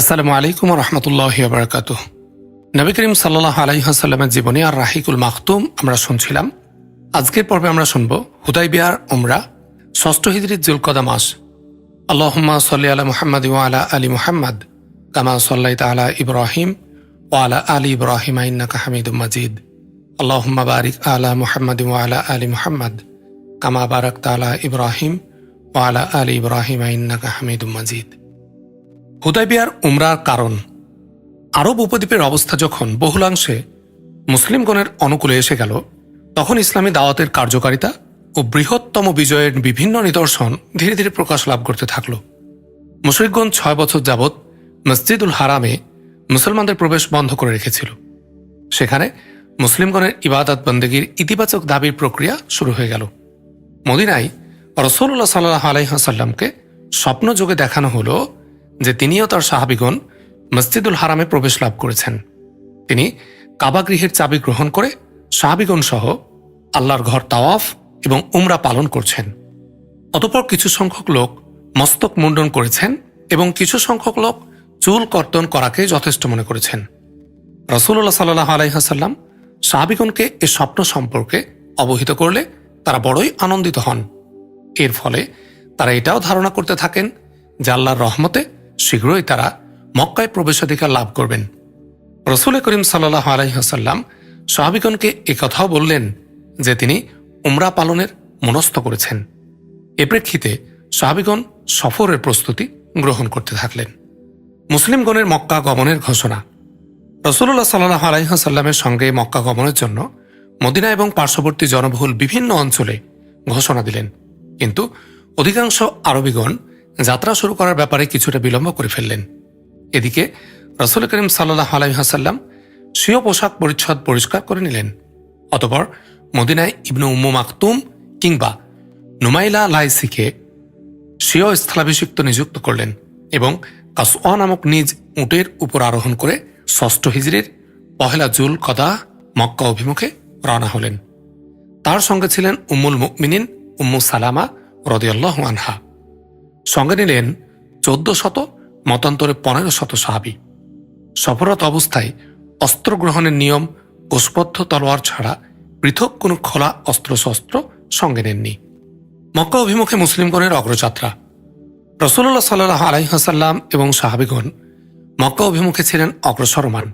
আসসালামু আলাইকুম রহমতুল্লাহ বারকাত নবী করিম সাল্লাহ আলাইহাসাল্লামের জীবনী আর রাহিকুল মাহতুম আমরা শুনছিলাম। আজকের পর্বে আমরা শুনব হুদাই বিহার উমরা, ষষ্ঠ হিজরির জুলকদা মাস। আল্লাহম্মা সাল্লি আলা মুহাম্মদ আলা আলী মুহাম্মদ, কামা সাল্লাই তালা ইব্রাহিম ও আলা আলী ইব্রাহিম আইন্নাকা হামিদ মাজিদ। আল্লাহম্মা বারিক আলা মুহাম্মদ আলা আলী মুহাম্মদ, কামা বারাক তালা ইব্রাহিম ও আলা আলী ইব্রাহিম আইন্নাকা হামিদ মাজিদ। হুদাইবিয়ার উমরার কারণ। আরব উপদ্বীপের অবস্থা যখন বহুলাংশে মুসলিমগণের অনুকূলে এসে গেল, তখন ইসলামী দাওয়াতের কার্যকারিতা ও বৃহত্তম বিজয়ের বিভিন্ন নিদর্শন ধীরে ধীরে প্রকাশ লাভ করতে থাকল। মুশরিকগঞ্জ ছয় বছর যাবৎ মসজিদুল হারামে মুসলমানদের প্রবেশ বন্ধ করে রেখেছিল। সেখানে মুসলিমগণের ইবাদত বন্দেগীর ইতিবাচক দাবির প্রক্রিয়া শুরু হয়ে গেল। মদিনায় রসৌল্লাহ সাল্লাহ আলাইহাসাল্লামকে স্বপ্ন যোগে দেখানো হলো যে তিনিও তার সাহাবিগণ মসজিদুল হারামে প্রবেশ লাভ করেছেন। তিনি কাবাগৃহের চাবি গ্রহণ করে সাহাবিগণ সহ আল্লাহর ঘর তাওয়াফ এবং উমরা পালন করছেন। অতপর কিছু সংখ্যক লোক মস্তক মুন্ডন করেছেন এবং কিছু সংখ্যক লোক চুল কর্তন করাকে যথেষ্ট মনে করেছেন। রসুল্লাহ সাল্লাহ আলাইহাসাল্লাম সাহাবিগণকে এ স্বপ্ন সম্পর্কে অবহিত করলে তারা বড়ই আনন্দিত হন। এর ফলে তারা এটাও ধারণা করতে থাকেন যে আল্লাহর রহমতে শীঘ্রই তারা মক্কায় প্রবেশাধিকার লাভ করবেন। রসুল করিম সাল্লাহ আলাইহাসাল্লাম সাহাবিগণকে কথাও বললেন যে তিনি উমরা পালনের মনস্থ করেছেন। এ প্রেক্ষিতে সাহাবিগণ সফরের প্রস্তুতি গ্রহণ করতে থাকলেন। মুসলিমগণের মক্কা গমনের ঘোষণা। রসুল্লাহ সাল্লাহ আলাইহাসাল্লামের সঙ্গে মক্কা গমনের জন্য মদিনা এবং পার্শ্ববর্তী জনবহুল বিভিন্ন অঞ্চলে ঘোষণা দিলেন। কিন্তু অধিকাংশ আরবিগণ যাত্রা শুরু করার ব্যাপারে কিছুটা বিলম্ব করে ফেললেন। এদিকে রসুল করিম সাল্লাহ আলাইহাসাল্লাম স্বীয় পোশাক পরিচ্ছদ পরিষ্কার করে নিলেন। অতপর মদিনায় ইবনু উম্মু মাকতুম কিংবা নুমাইলা লাইসিকে স্বীয় স্থলাভিষিক্ত নিযুক্ত করলেন এবং কাসওয়া নামক নিজ উটের উপর আরোহণ করে ষষ্ঠ হিজড়ির পহেলা জুল কদা মক্কা অভিমুখে রওনা হলেন। তার সঙ্গে ছিলেন উম্মুল মুকমিনিন উম্মু সালামা রদিয়াল্লাহ আনহা। সঙ্গে নিলেন চোদ্দ শত মতান্তরে পনেরো শত সাহাবি। সফরত অবস্থায় অস্ত্র গ্রহণের নিয়ম কোষবদ্ধ তলোয়ার ছাড়া পৃথক কোনো খোলা অস্ত্রশস্ত্র সঙ্গে নেননি। মক্কা অভিমুখে মুসলিমগণের অগ্রযাত্রা। রসুল্লাহ সাল্লাহ আলাইহাসাল্লাম এবং সাহাবিগণ মক্কা অভিমুখে ছিলেন অগ্রসরমান।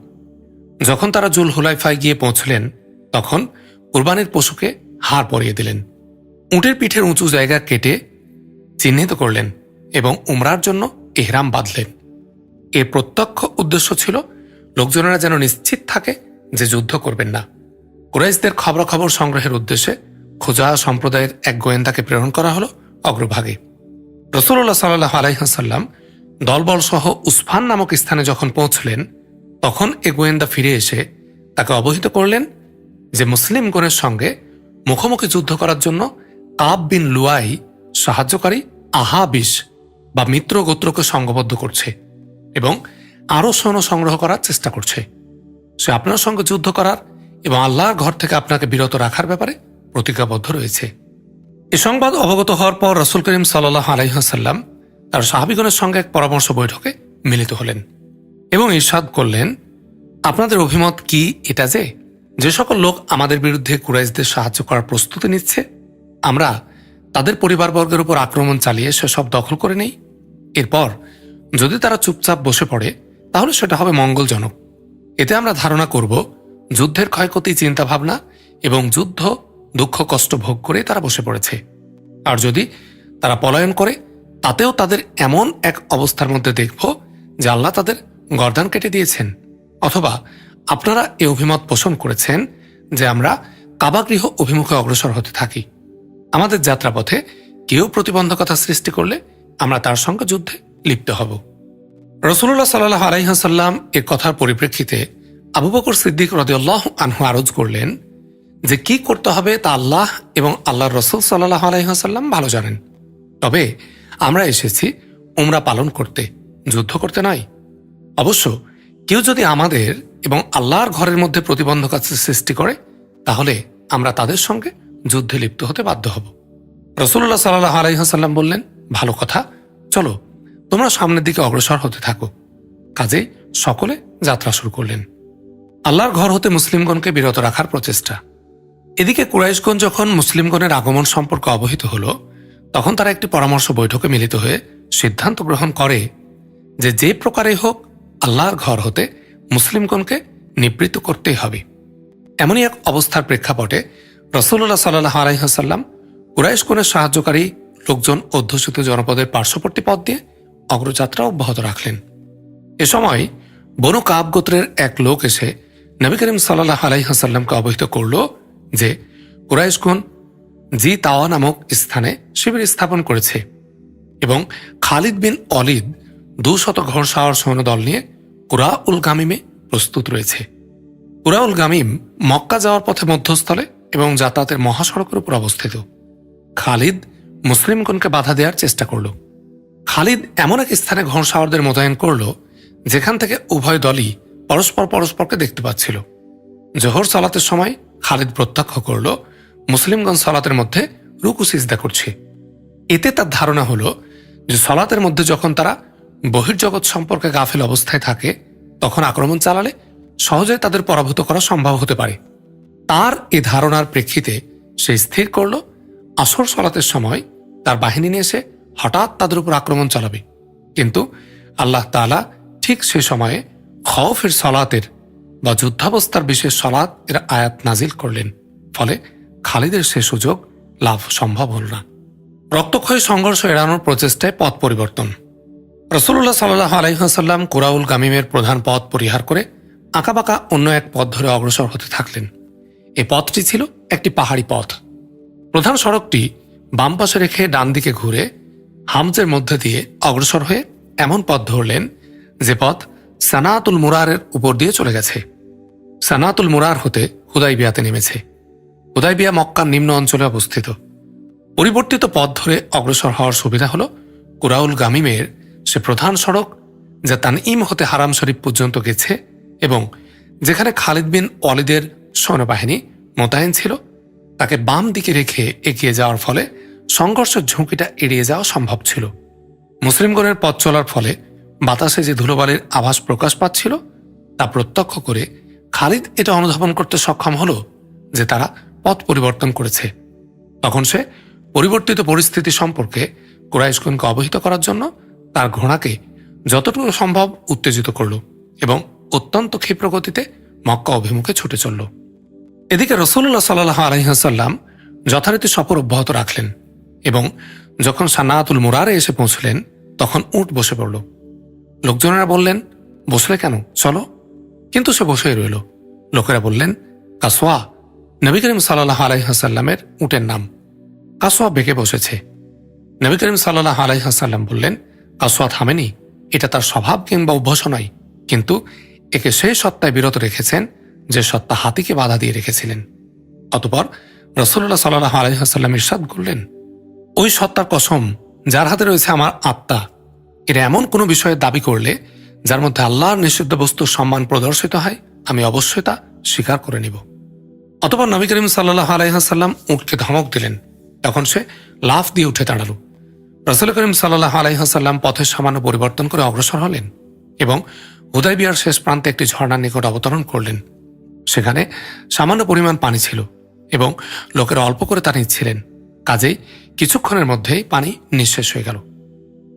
যখন তারা জুল হুলাইফায় গিয়ে পৌঁছলেন, তখন কুরবানির পশুকে হাড় পরিয়ে দিলেন। উটের পিঠের উঁচু জায়গা কেটে চিহ্নিত করলেন। এবং উমরার জন্য এহরাম বাঁধলেন। এর প্রত্যক্ষ উদ্দেশ্য ছিল, লোকজনেরা যেন নিশ্চিত থাকে যে যুদ্ধ করবেন না। কুরাইশদের খবরাখবর সংগ্রহের উদ্দেশ্যে খোজা সম্প্রদায়ের এক গোয়েন্দাকে প্রেরণ করা হলো অগ্রভাগে। রসুল্লাহ সাল্লাহ আলাইহাসাল্লাম দলবল সহ উসফান নামক স্থানে যখন পৌঁছলেন, তখন এ গোয়েন্দা ফিরে এসে তাকে অবহিত করলেন যে মুসলিমগণের সঙ্গে মুখোমুখি যুদ্ধ করার জন্য কাব বিন লুয়াই সাহায্যকারী আহাবিস বা মিত্র গোত্রকে সংঘবদ্ধ করছে এবং আরও সৈন্য সংগ্রহ করার চেষ্টা করছে। সে আপনার সঙ্গে যুদ্ধ করার এবং আল্লাহর ঘর থেকে আপনাকে বিরত রাখার ব্যাপারে প্রতিজ্ঞাবদ্ধ রয়েছে। এ সংবাদ অবগত হওয়ার পর রসুল করিম সাল্লাহ আলাইহাসাল্লাম তার সাহাবিগণের সঙ্গে এক পরামর্শ বৈঠকে মিলিত হলেন এবং ইরশাদ করলেন, আপনাদের অভিমত কি এটা যে যে সকল লোক আমাদের বিরুদ্ধে কুরাইশদের সাহায্য করার প্রস্তুতি নিচ্ছে, আমরা তাদের পরিবারবর্গের উপর আক্রমণ চালিয়ে সেসব দখল করে নেই। এরপর, যদি তারা চুপচাপ বসে পড়ে, তাহলে সেটা হবে মঙ্গলজনক। এতে আমরা ধারণা করব, যুদ্ধের ক্ষয়ক্ষতি চিন্তাভাবনা এবং যুদ্ধ দুঃখ কষ্ট ভোগ করে তারা বসে পড়েছে। আর যদি তারা পলায়ন করে, তাতেও তাদের এমন এক অবস্থার মধ্যে দেখব যে আল্লাহ তাদের গর্দান কেটে দিয়েছেন। অথবা আপনারা এ অভিমত পোষণ করেছেন যে আমরা কাবাগৃহ অভিমুখে অগ্রসর হতে থাকি। আমাদের যাত্রাপথে কেউ প্রতিবন্ধকতা সৃষ্টি করলে আমরা তার সঙ্গে যুদ্ধে লিপ্ত হব। রসুল্লাহ সাল্লাহ আলাইহাসাল্লাম এ কথার পরিপ্রেক্ষিতে আবু বকর সিদ্দিক রদিউল্লাহ আনহু আরজ করলেন যে কি করতে হবে তা আল্লাহ এবং আল্লাহর রসুল সাল্লাহ আলাইহাসাল্লাম ভালো জানেন। তবে আমরা এসেছি উমরা পালন করতে, যুদ্ধ করতে নয়। অবশ্য কেউ যদি আমাদের এবং আল্লাহর ঘরের মধ্যে প্রতিবন্ধকতা সৃষ্টি করে, তাহলে আমরা তাদের সঙ্গে যুদ্ধে লিপ্ত হতে বাধ্য হব। রসুল্লাহ সাল্লাহ আলাইহাসাল্লাম বললেন, ভালো কথা, চলো, তোমরা সামনের দিকে অগ্রসর হতে থাকো। কাজে সকলে যাত্রা শুরু করলেন। আল্লাহর ঘর হতে মুসলিমগণকে বিরত রাখার প্রচেষ্টা। এদিকে কুরাইশগঞ্জ যখন মুসলিমগণের আগমন সম্পর্কে অবহিত হল, তখন তারা একটি পরামর্শ বৈঠকে মিলিত হয়ে সিদ্ধান্ত গ্রহণ করে যে যে প্রকারে হোক, আল্লাহর ঘর হতে মুসলিমগণকে নিবৃত্ত করতেই হবে। এমনই এক অবস্থার প্রেক্ষাপটে রসুল্লাহ সাল্লাহ আলাইহাসাল্লাম কুরাইশগণের সাহায্যকারী লোকজন অধ্যুষিত জনপদের পার্শ্ববর্তী পথ দিয়ে অগ্রযাত্রা অব্যাহত রাখলেন। এ সময় বনু কাব গোত্রের এক লোক এসে নবী করিম সাল্লাহ আলাইহাসাল্লামকে অবহিত করল যে কুরাইশগুন জি তাওয়া নামক স্থানে শিবির স্থাপন করেছে এবং খালিদ বিন অলিদ দুশত ঘর সাহর সৈন্য দল নিয়ে কুরা উল গামিমে প্রস্তুত রয়েছে। কুরা উল গামিম মক্কা যাওয়ার পথে মধ্যস্থলে এবং যাতায়াতের মহাসড়কের উপর অবস্থিত। খালিদ মুসলিমগণকে বাধা দেওয়ার চেষ্টা করল। খালিদ এমন এক স্থানে ঘরসাওয়ারদের মোতায়েন করল, যেখান থেকে উভয় দলই পরস্পর পরস্পরকে দেখতে পাচ্ছিল। জোহর সালাতের সময় খালিদ প্রত্যক্ষ করল মুসলিমগঞ্জ সালাতের মধ্যে রুকু সিজদা করছে। এতে তার ধারণা হলো যে সলাতের মধ্যে যখন তারা বহির্জগৎ সম্পর্কে গাফিল অবস্থায় থাকে, তখন আক্রমণ চালালে সহজে তাদের পরাভূত করা সম্ভব হতে পারে। তার এ ধারণার প্রেক্ষিতে সে স্থির করল। আসর সলাতের সময় তার বাহিনী নিয়ে এসে হঠাৎ তাদের উপর আক্রমণ চালাবে। কিন্তু আল্লাহ তাআলা ঠিক সে সময়ে খফের সলাতের বা যুদ্ধাবস্থার বিশেষ সলাত এর আয়াত নাজিল করলেন। ফলে খালিদের সে সুযোগ লাভ সম্ভব হল না। রক্তক্ষয়ী সংঘর্ষ এড়ানোর প্রচেষ্টায় পথ পরিবর্তন। রসুল্লাহ সাল্লাহ আলহিহাসাল্লাম কুরাউল গামিমের প্রধান পথ পরিহার করে আঁকাবাঁকা অন্য এক পথ ধরে অগ্রসর হতে থাকলেন। এই পথটি ছিল একটি পাহাড়ি পথ। প্রধান সড়কটি বাম পাশে রেখে ডান দিকে ঘুরে হামজের মধ্যে দিয়ে অগ্রসর হয়ে এমন পথ ধরলেন যে পথ সানাতুল মুরারের উপর দিয়ে চলে গেছে। সানাতুল মুরার হতে হুদাইবিয়াতে নেমেছে। হুদাইবিয়া মক্কার নিম্ন অঞ্চলে অবস্থিত। পরিবর্তিত পথ ধরে অগ্রসর হওয়ার সুবিধা হল কুরাউল গামিমের সে প্রধান সড়ক যা তানইম হতে হারাম শরীফ পর্যন্ত গেছে এবং যেখানে খালিদ বিন অলিদের সৈন্যবাহিনী মোতায়েন ছিল। তাকে বাম দিকে রেখে এগিয়ে যাওয়ার ফলে সংঘর্ষের ঝুঁকিটা এড়িয়ে যাওয়া সম্ভব ছিল। মুসলিমগণের পথ চলার ফলে বাতাসে যে ধুলোবালির আভাস প্রকাশ পাচ্ছিল, তা প্রত্যক্ষ করে খালিদ এটা অনুধাবন করতে সক্ষম হল যে তারা পথ পরিবর্তন করেছে। তখন সে পরিবর্তিত পরিস্থিতি সম্পর্কে কুরাইশগণকে অবহিত করার জন্য তার ঘোড়াকে যতটুকু সম্ভব উত্তেজিত করল এবং অত্যন্ত ক্ষিপ্র গতিতে মক্কা অভিমুখে ছুটে চলল। এদিকে রসুল্লাহ সাল্লাহ আলহিহাসাল্লাম যথারীতি সফর অব্যাহত রাখলেন এবং যখন সানাতুল মুরারে এসে পৌঁছলেন, তখন উট বসে পড়ল। লোকজনেরা বললেন, বসলে কেন? চলো। কিন্তু সে বসে রইল। লোকেরা বললেন কাসোয়া নবী করিম সাল্লাহ আলাইহাসাল্লামের উটের নাম। কাসোয়া বেঁকে বসেছে। নবী করিম সাল্লাহ আলাইহাসাল্লাম বললেন কাসোয়া থামেনি। এটা তার স্বভাব কিংবা অভ্যাস নয়। কিন্তু একে সেই সত্তায় বিরত রেখেছেন যে সত্তা হাতিকে বাধা দিয়ে রেখেছিলেন। অতপর রসুল্লাহ সাল্লাহ আলহাম ইরশাদ করলেন, ওই সত্তার কসম যার হাতে রয়েছে আমার আত্মা, এরা এমন কোনো বিষয়ে দাবি করলে যার মধ্যে আল্লাহর নিষিদ্ধ বস্তুর সম্মান প্রদর্শিত হয়, আমি অবশ্যই তা স্বীকার করে নিব। অতপর নবী করিম সাল্লাহ আলাইহাসাল্লাম উঠকে ধমক দিলেন, তখন সে লাফ দিয়ে উঠে দাঁড়াল। রসুল করিম সাল্লাহ আলাইহাসাল্লাম পথের সামান্য পরিবর্তন করে অগ্রসর হলেন এবং হুদাই বিয়ার শেষ প্রান্তে একটি ঝর্ণার নিকট অবতরণ করলেন। সেখানে সামান্য পরিমাণ পানি ছিল এবং লোকেরা অল্প করে তা নিচ্ছিলেন। কাজেই কিছুক্ষণের মধ্যেই পানি নিঃশেষ হয়ে গেল।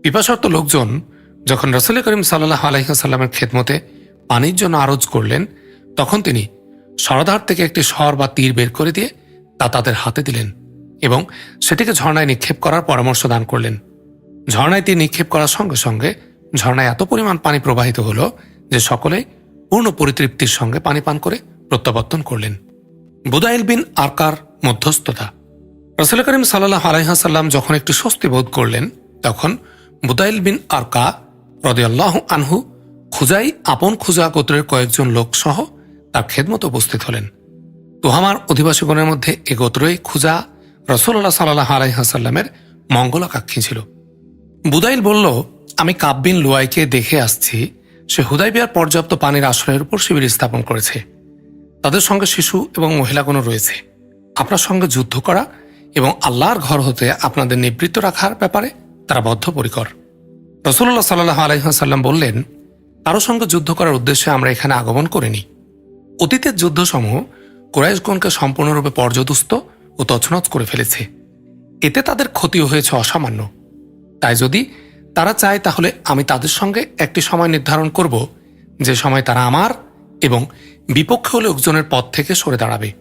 পিপাসর্ত লোকজন যখন রসুল করিম সাল্লাহ আলহিহাসাল্লামের খেদমতে পানির জন্য আরজ করলেন, তখন তিনি সরদার থেকে একটি শর বা তীর বের করে দিয়ে তা তাদের হাতে দিলেন এবং সেটিকে ঝর্ণায় নিক্ষেপ করার পরামর্শ দান করলেন। ঝর্ণায় তীর নিক্ষেপ করার সঙ্গে সঙ্গে ঝর্ণায় এত পরিমাণ পানি প্রবাহিত হল যে সকলে পূর্ণ পরিতৃপ্তির সঙ্গে পানি পান করে প্রত্যাবর্তন করলেন। বুদাইল বিন আরকার মধ্যস্থতা। রসুল করিম সাল্লাহ আলাইহাসাল্লাম যখন একটু স্বস্তি বোধ করলেন, তখন বুদাইল বিন আরকা রদিয়াল্লাহ আনহু, খুজাই আপন খুজা গোত্রের কয়েকজন লোক সহ তার খেদমত উপস্থিত হলেন। তুহামার অধিবাসীগণের মধ্যে এ গোত্রই খুজা রসুল্লাহ সাল্লাহ আলাইহাসাল্লামের মঙ্গলাকাঙ্ক্ষী ছিল। বুদাইল বলল, আমি কাব্বিন লুয়াইকে দেখে আসছি। সে হুদাইবিয়ার পর্যাপ্ত পানির আশ্রয়ের উপর শিবির স্থাপন করেছে। তাদের সঙ্গে শিশু এবং মহিলাগণও রয়েছে। আপনার সঙ্গে যুদ্ধ করা এবং আল্লাহর ঘর হতে আপনাদের নিবৃত্ত রাখার ব্যাপারে তারা বদ্ধপরিকর। রসুল্লাহ সাল্লাহ আলহাম বললেন, কারও সঙ্গে যুদ্ধ করার উদ্দেশ্যে আমরা এখানে আগমন করিনি। অতীতের যুদ্ধসমূহ কোরাইশগণকে সম্পূর্ণরূপে পর্যদুস্ত ও তছনছ করে ফেলেছে। এতে তাদের ক্ষতিও হয়েছে অসামান্য। তাই যদি তারা চায় তাহলে আমি তাদের সঙ্গে একটি সময় নির্ধারণ করব, যে সময় তারা আমার এবং বিপক্ষে লোকজনের পথ থেকে সরে দাঁড়াবে।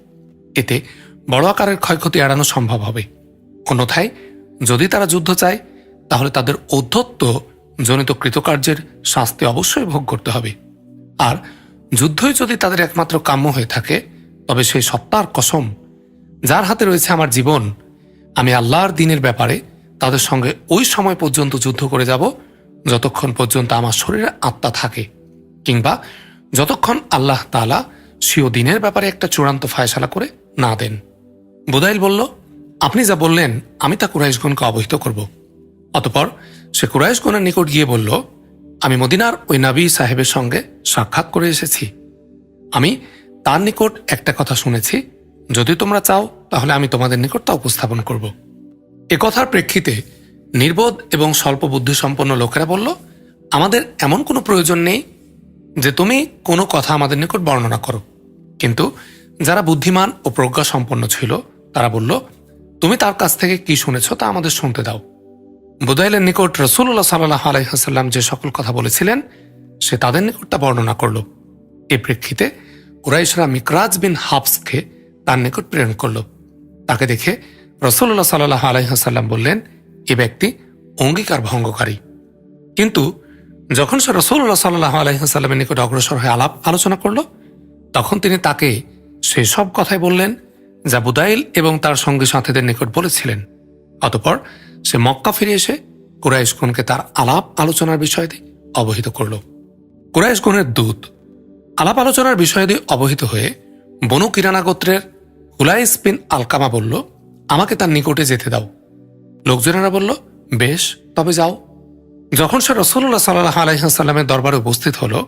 এতে বড় আকারের ক্ষয়ক্ষতি এড়ানো সম্ভব হবে। অন্যথায় যদি তারা যুদ্ধ চায়, তাহলে তাদের ঔদ্ধত্য জনিত কৃতকার্যের শাস্তি অবশ্যই ভোগ করতে হবে। আর যুদ্ধই যদি তাদের একমাত্র কাম্য হয়ে থাকে, তবে সেই সত্তার কসম, যার হাতে রয়েছে আমার জীবন, আমি আল্লাহর দিনের ব্যাপারে তাদের সঙ্গে ওই সময় পর্যন্ত যুদ্ধ করে যাব, যতক্ষণ পর্যন্ত আমার শরীরে আত্মা থাকে, কিংবা যতক্ষণ আল্লাহ তালা সিও দিনের ব্যাপারে একটা চূড়ান্ত ফায়সালা করে না দেন। বুদাইল বলল, আপনি যা বললেন, আমি তা কুরাইশগণকে অবহিত করব। অতপর সে কুরাইশগণের নিকট গিয়ে বলল, আমি মদিনার ওই নাবী সাহেবের সঙ্গে সাক্ষাৎ করে এসেছি। আমি তার নিকট একটা কথা শুনেছি। যদি তোমরা চাও, তাহলে আমি তোমাদের নিকট তা উপস্থাপন করব। এ কথার প্রেক্ষিতে নির্বোধ এবং স্বল্প বুদ্ধিসম্পন্ন লোকেরা বলল, আমাদের এমন কোনো প্রয়োজন নেই যে তুমি কোনো কথা আমাদের নিকট বর্ণনা করো। কিন্তু যারা বুদ্ধিমান ও প্রজ্ঞা সম্পন্ন ছিল, তারা বলল, তুমি তার কাছ থেকে কি শুনেছ তা আমাদের শুনতে দাও। বুদাইলের নিকট রসুল্লাহ সাল্লাহ আলাইহাল্লাম যে সকল কথা বলেছিলেন, সে তাদের নিকট তা বর্ণনা করল। এ প্রেক্ষিতে কুরাইশরা মিকরাজ বিন হাফসকে তার নিকট প্রেরণ করল। তাকে দেখে রসুল্লাহ সাল্লাহ আলাইহাল্লাম বললেন, এ ব্যক্তি অঙ্গীকার ভঙ্গকারী। কিন্তু যখন সে রসুল্লাহ সাল্লাহ আলাইসাল্লামের নিকট অগ্রসর হয়ে আলাপ আলোচনা করল, তখন তিনি তাকে সেই সব কথাই বললেন যা বুদাইল এবং তার সঙ্গী সাথীদের নিকট বলেছিলেন। অতপর সে মক্কা ফিরে এসে কুরাইশগণকে তার আলাপ আলোচনার বিষয়াদি অবহিত করল। কুরাইশগণের দূত আলাপ আলোচনার বিষয়াদি অবহিত হয়ে বনু কিরানা গোত্রের হুলাইস বিন আলকামা বলল, আমাকে তার নিকটে যেতে দাও। লোকজনেরা বলল, বেশ, তবে যাও। যখন সে রসুল্লাহ সাল্লাহ আলাইহাসাল্লামের দরবারে উপস্থিত হল,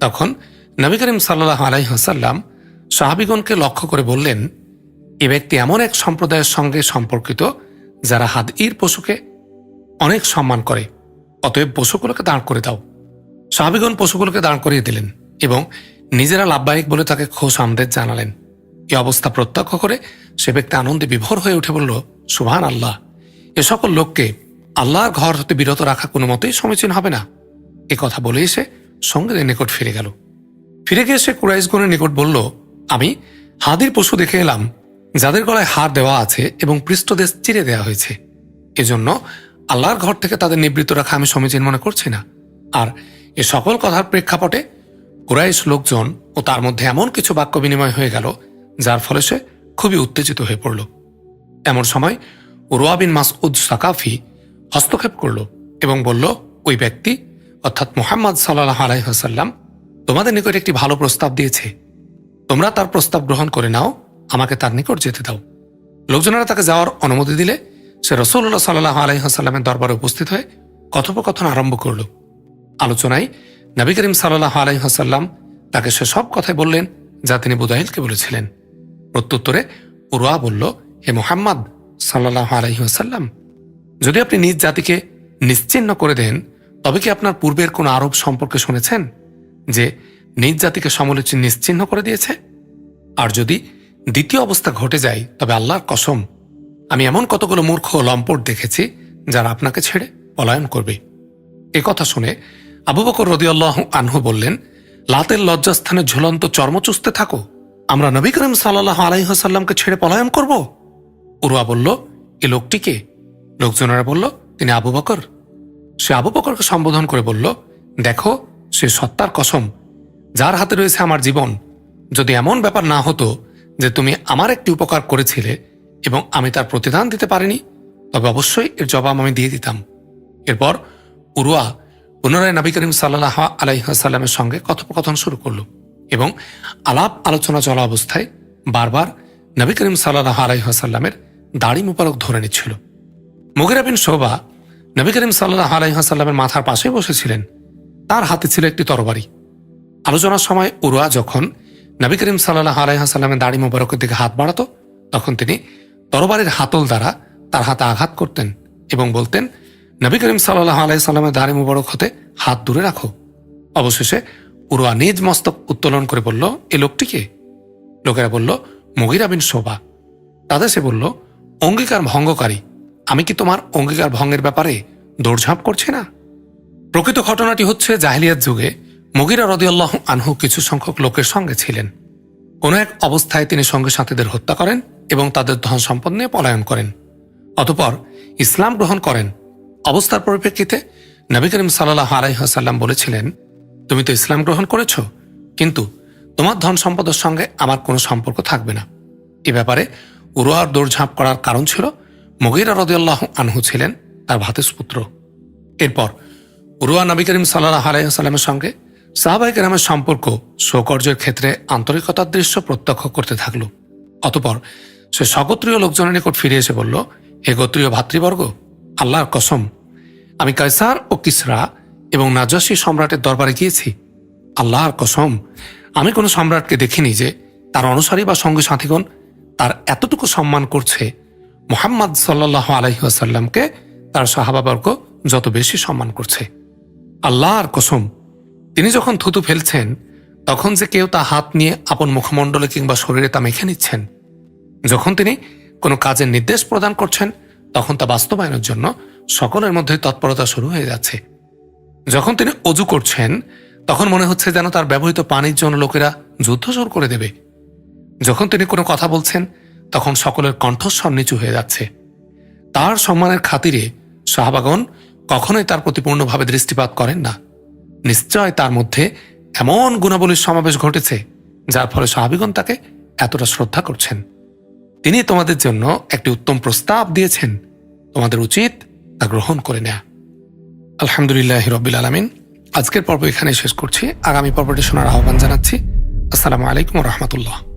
তখন নবী করিম সাল্লাহ আলাইহাসাল্লাম সাহাবিগণকে লক্ষ্য করে বললেন, এ ব্যক্তি এমন এক সম্প্রদায়ের সঙ্গে সম্পর্কিত যারা হাত ইর পশুকে অনেক সম্মান করে, অতএব পশুগুলোকে দাঁড় করে দাও। সাহাবিগণ পশুগুলোকে দাঁড় করিয়ে দিলেন এবং নিজেরা লাভবাহিক বলে তাকে খোশ আমদের জানালেন। এ অবস্থা প্রত্যক্ষ করে সে ব্যক্তি আনন্দে বিভোর হয়ে উঠে বলল সুভান আল্লাহ এ সকল লোককে আল্লাহর ঘর হতে বিরত রাখা কোনো মতেই সমীচীন হবে না। এ কথা বলে এসে সঙ্গীদের নিকট ফিরে গেল। ফিরে গিয়ে সে কুরাইশগণের নিকট বলল, আমি হাদির পশু দেখে এলাম, যাদের গলায় হার দেওয়া আছে এবং পৃষ্ঠদেশ চিরে দেওয়া হয়েছে। এজন্য আল্লাহর ঘর থেকে তাদের নিবৃত্ত রাখা আমি সমীচীন মনে করছি না। আর এ সকল কথার প্রেক্ষাপটে কুরাইশ লোকজন ও তার মধ্যে এমন কিছু বাক্য বিনিময় হয়ে গেল, যার ফলে সে খুবই উত্তেজিত হয়ে পড়ল। এমন সময় রোয়াবিন মাসউদ সাকাফি হস্তক্ষেপ করল এবং বলল, ওই ব্যক্তি, অর্থাৎ মোহাম্মদ সাল্লাহ আলাইহাসাল্লাম তোমাদের নিকট একটি ভালো প্রস্তাব দিয়েছে। তোমরা তার প্রস্তাব গ্রহণ করে নাও, আমাকে তার নিকট যেতে দাও। লোকজনেরা তাকে যাওয়ার অনুমতি দিলে সে রসুল্লাহ সাল্লাহ আলাইহাসাল্লামের দরবারে উপস্থিত হয়ে কথোপকথন আরম্ভ করল। আলোচনায় নবী করিম সাল্লাহ আলাইহাসাল্লাম তাকে সে সব কথাই বললেন যা তিনি বুদাইলকে বলেছিলেন। প্রত্যুত্তরে উরুয়া বলল, হে মোহাম্মদ সাল্লাহ আলাইহাসাল্লাম যদি আপনি নিজ জাতিকে নিশ্চিহ্ন করে দেন, তবে কি আপনার পূর্বের কোন আরব সম্পর্কে শুনেছেন? যে নিজ জাতিকে সমলোচন নিশ্চিহ্ন করে দিয়েছে? আর যদি দ্বিতীয় অবস্থা ঘটে যায়, তবে আল্লাহর কসম, আমি এমন কতগুলো মূর্খ লম্পট দেখেছি, যারা আপনাকে ছেড়ে পলায়ন করবে। এ কথা শুনে আবু বকর রদিয়াল্লাহ আনহু বললেন, লাতের লজ্জাস্থানে ঝুলন্ত চর্ম চুষতে থাকো। আমরা নবী করিম সাল্লাহ আলাইহাসাল্লামকে ছেড়ে পলায়ন করব? উরুয়া বলল, এ লোকটিকে লোকজনেরা বলল, তিনি আবু বকর? সে আবু বকরকে সম্বোধন করে বলল, দেখো, সে সত্তার কসম। যার হাতে রয়েছে আমার জীবন, যদি এমন ব্যাপার না হতো যে তুমি আমার একটি উপকার করেছিলে এবং আমি তার প্রতিদান দিতে পারিনি, তবে অবশ্যই এর জবাব আমি দিয়ে দিতাম। এরপর উরুয়া পুনরায় নবী করিম সাল্লাহ আলাইসাল্লামের সঙ্গে কথোপকথন শুরু করল এবং আলাপ আলোচনা চলা অবস্থায় বারবার নবী করিম সাল্লাহ আলাইসাল্লামের দাড়ি মোবারক ধরে নিচ্ছিল। মুগিরা বিন শোভা নবী করিম সাল্লাহ আলাইহাসাল্লামের মাথার পাশে বসেছিলেন। তার হাতে ছিল একটি তরবারি। আলোচনার সময় উরুয়া যখন নবী করিম সাল্লাহ আলাইহাসাল্লামের দাড়ি মোবারকের দিকে হাত বাড়াতো, তখন তিনি তরবারির হাতল দ্বারা তার হাতে আঘাত করতেন এবং বলতেন, নবী করিম সাল্লাহ আলাইসাল্লামের দাড়ি মোবারক হতে হাত দূরে রাখো। অবশেষে উরুয়া নিজ মস্তক উত্তোলন করে বলল, এ লোকটিকে লোকেরা বলল, মগিরা বিন শোভা। তাদের সে বলল, অঙ্গীকার ভঙ্গকারী। আমি কি তোমার অঙ্গীকার ভঙ্গের ব্যাপারে দৌড়ঝাঁপ করছি না? প্রকৃত ঘটনাটি হচ্ছে জাহিলিয়াত যুগে মগিরা রদিয়াল্লাহ আনহু কিছু সংখ্যক লোকের সঙ্গে ছিলেন। কোনো এক অবস্থায় তিনি সঙ্গে সাথীদের হত্যা করেন এবং তাদের ধন সম্পদ নিয়ে পলায়ন করেন। অতপর ইসলাম গ্রহণ করেন। অবস্থার পরিপ্রেক্ষিতে নবী করিম সাল্লাহ আলাইহাসাল্লাম বলেছিলেন, তুমি তো ইসলাম গ্রহণ করেছ, কিন্তু তোমার ধন সম্পদের সঙ্গে আমার কোনো সম্পর্ক থাকবে না। এ ব্যাপারে উরুয়ার দৌড়ঝাঁপ করার কারণ ছিল মগিরা রদিয়াল্লাহ আনহু ছিলেন তার ভাতেস পুত্র এরপর উরুয়া নবী করিম সাল্লাহ আলাইসাল্লামের সঙ্গে সাহাবাই কেরামের সম্পর্ক সৌকর্যের ক্ষেত্রে আন্তরিকতার দৃশ্য প্রত্যক্ষ করতে থাকল। অতপর সে স্বগোত্রীয় লোকজনের নিকট ফিরে এসে বলল, হে গোত্রীয় ভাতৃবর্গ, আল্লাহর কসম, আমি কায়সার ও কিসরা এবং নাজসী সম্রাটের দরবারে গিয়েছি। আল্লাহর কসম, আমি কোনো সম্রাটকে দেখিনি যে তার অনুসারী বা সঙ্গী সাথীগণ তার এতটুকু সম্মান করছে মোহাম্মদ সাল্লাহ আলহিহাসাল্লামকে তার সাহাবাবর্গ যত বেশি সম্মান করছে। আল্লাহর কসম, তিনি যখন থুতু ফেলছেন, তখন যে কেউ তা হাত নিয়ে আপন মুখমণ্ডলে কিংবা শরীরে তা মেখে নিচ্ছেন। যখন তিনি কোনো কাজের নির্দেশ প্রদান করছেন, তখন তা বাস্তবায়নের জন্য সকলের মধ্যে তৎপরতা শুরু হয়ে যাচ্ছে। যখন তিনি অজু করছেন, তখন মনে হচ্ছে যেন তার ব্যবহৃত পানির জন্য লোকেরা যুদ্ধ শুরু করে দেবে। যখন তিনি কোনো কথা বলছেন তখন সকলের কণ্ঠস্বর নিচু হয়ে যাচ্ছে। তার সম্মানের খাতিরে শাহবাগন কখনোই তার প্রতি পূর্ণভাবে দৃষ্টিপাত করেন না। নিশ্চয় তার মধ্যে এমন গুণাবলীর সমাবেশ ঘটেছে, যার ফলে সাহাবিগণ তাকে এতটা শ্রদ্ধা করছেন। তিনি তোমাদের জন্য একটি উত্তম প্রস্তাব দিয়েছেন, তোমাদের উচিত তা গ্রহণ করে নেয়া। আলহামদুলিল্লাহ রবিল আলমিন। আজকের পর্ব এখানে শেষ করছি। আগামী পর্বটি শোনার আহ্বান জানাচ্ছি। আসসালামু আলাইকুম রহমতুল্লাহ।